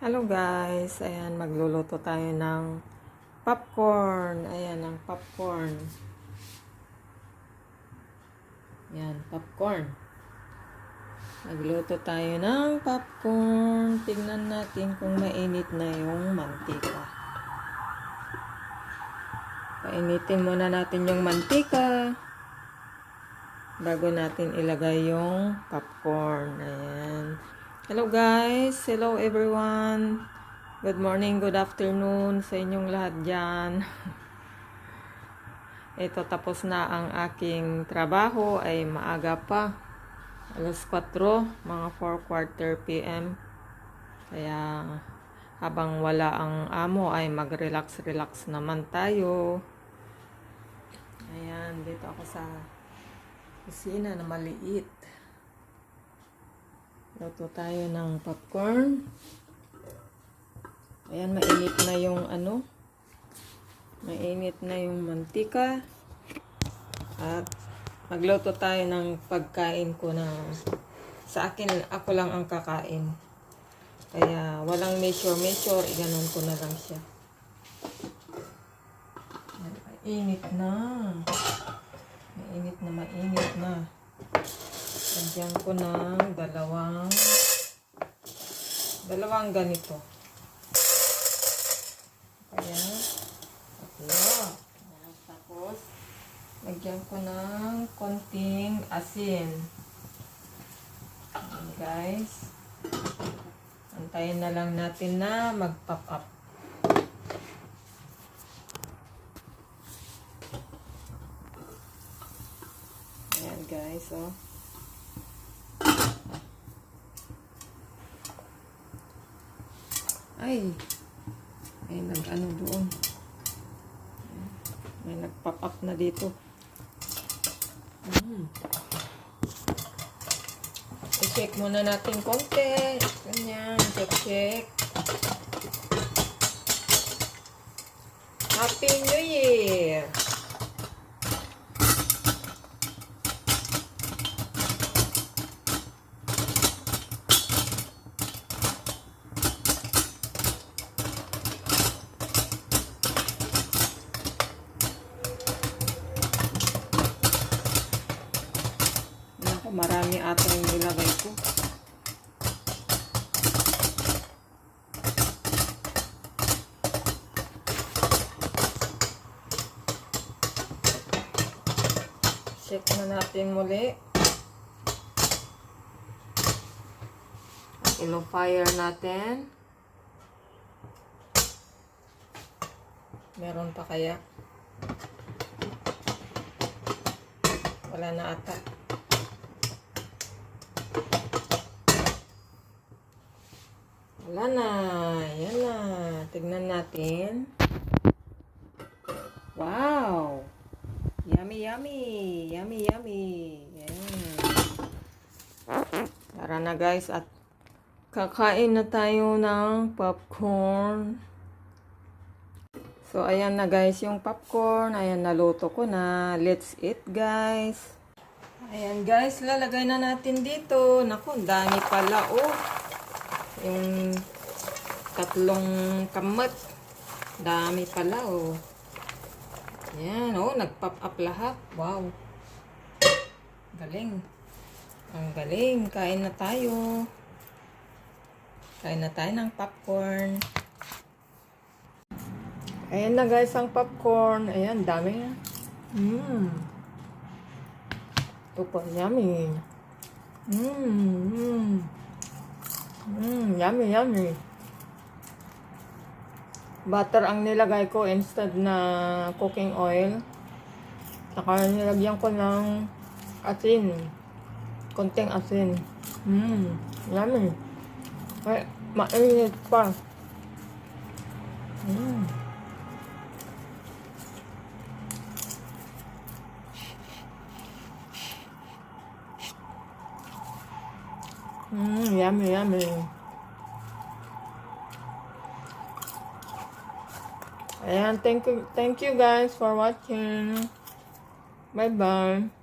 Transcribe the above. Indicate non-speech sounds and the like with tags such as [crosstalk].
Hello guys, ayan magluluto tayo ng popcorn. Ayan ang popcorn. Ayan, popcorn. Magluto tayo ng popcorn. Tignan natin kung mainit na yung mantika. Painitin muna natin yung mantika bago natin ilagay yung popcorn. Ayan. Hello guys! Hello everyone! Good morning, good afternoon sa inyong lahat dyan. [laughs] Ito tapos na ang aking trabaho ay maaga pa. Alas 4, mga 4 quarter PM. Kaya habang wala ang amo ay mag-relax-relax naman tayo. Ayan, dito ako sa kusina na maliit. Luto tayo ng popcorn. Ayan, mainit na yung ano. Mainit na yung mantika. At magluto tayo ng pagkain ko na sa akin, ako lang ang kakain. Kaya walang measure-measure, iganon ko na lang siya. Mainit na. Mainit na, mainit na. Lagyan ko ng dalawang dalawang ganito. Kaya, tatlo. Tapos, lagyan ko ng konting asin. Ayan, guys. Antayin na lang natin na mag-pop up. Ayan, guys, oh. Ay, may nag-ano doon. May nag-pop up na dito. Mm. I-check muna natin konti. Ganyan, check-check. Happy New Year! Marami ata yung nilagay ko. Check na natin muli. Ilo fire natin. Meron pa kaya? Wala na ata. Wala na. Yan na. Tignan natin. Wow! Yummy, yummy. Yummy, yummy. Yan. Tara na guys at kakain na tayo ng popcorn. So, ayan na guys yung popcorn. Ayan, naluto ko na. Let's eat guys. Ayan guys, lalagay na natin dito. Naku, dami pala oh. Yung tatlong kamat. Dami pala oh. Ayan oh, nag-pop up lahat. Wow. Galing. Ang galing. Kain na tayo. Kain na tayo ng popcorn. Ayan na guys ang popcorn. Ayan, dami na. Mmm. Po, yummy. Mmm, mmm. Mmm, yummy, yummy. Butter ang nilagay ko instead na cooking oil. Saka nilagyan ko ng asin. Konting asin. Mmm, yummy. Ay, mainit pa. Mmm. Mmm, yummy, yummy. And thank you, thank you guys for watching. Bye-bye.